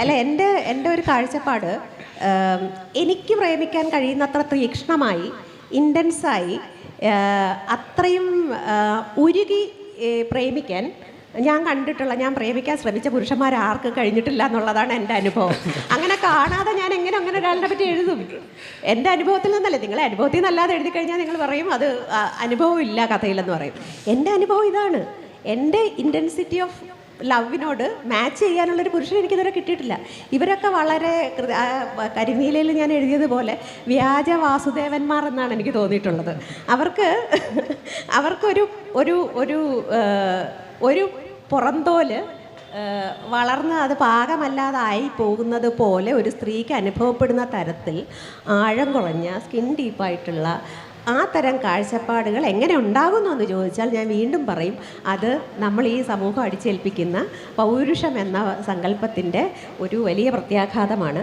അല്ല എന്റെ എന്റെ ഒരു കാഴ്ചപ്പാട് എനിക്ക് പ്രേമിക്കാൻ കഴിയുന്നത്ര തീക്ഷ്ണമായി ഇന്റൻസായി അത്രയും ഉരുകി പ്രേമിക്കാൻ ഞാൻ കണ്ടിട്ടുള്ള ഞാൻ പ്രേമിക്കാൻ ശ്രമിച്ച പുരുഷന്മാർ ആർക്കും കഴിഞ്ഞിട്ടില്ല എന്നുള്ളതാണ് എന്റെ അനുഭവം. അങ്ങനെ കാണാതെ ഞാൻ എങ്ങനെ അങ്ങനെ ഒരാളുടെ പറ്റി എഴുതും? എന്റെ അനുഭവത്തിൽ നിന്നല്ലേ നിങ്ങളെ അനുഭവത്തിൽ നിന്നല്ലാതെ എഴുതി കഴിഞ്ഞാൽ നിങ്ങൾ പറയും അത് അനുഭവം ഇല്ല കഥയിലെന്ന് പറയും. എന്റെ അനുഭവം ഇതാണ്. എന്റെ ഇന്റൻസിറ്റി ഓഫ് ലവിനോട് മാച്ച് ചെയ്യാനുള്ളൊരു പുരുഷൻ എനിക്കിതുവരെ കിട്ടിയിട്ടില്ല. ഇവരൊക്കെ വളരെ കരിമീലയിൽ ഞാൻ എഴുതിയതുപോലെ വ്യാജ വാസുദേവന്മാർ എന്നാണ് എനിക്ക് തോന്നിയിട്ടുള്ളത്. അവർക്ക് അവർക്കൊരു ഒരു ഒരു ഒരു പുറന്തോൽ വളർന്ന് അത് പാകമല്ലാതായി പോകുന്നത് പോലെ ഒരു സ്ത്രീക്ക് അനുഭവപ്പെടുന്ന തരത്തിൽ ആഴം കുറഞ്ഞ സ്കിൻ ഡീപ്പായിട്ടുള്ള ആ തരം കാഴ്ചപ്പാടുകൾ എങ്ങനെ ഉണ്ടാകുന്നു എന്ന് ചോദിച്ചാൽ ഞാൻ വീണ്ടും പറയും അത് നമ്മൾ ഈ സമൂഹം അടിച്ചേൽപ്പിക്കുന്ന പൗരുഷം എന്ന സങ്കല്പത്തിന്റെ ഒരു വലിയ പ്രത്യാഘാതമാണ്.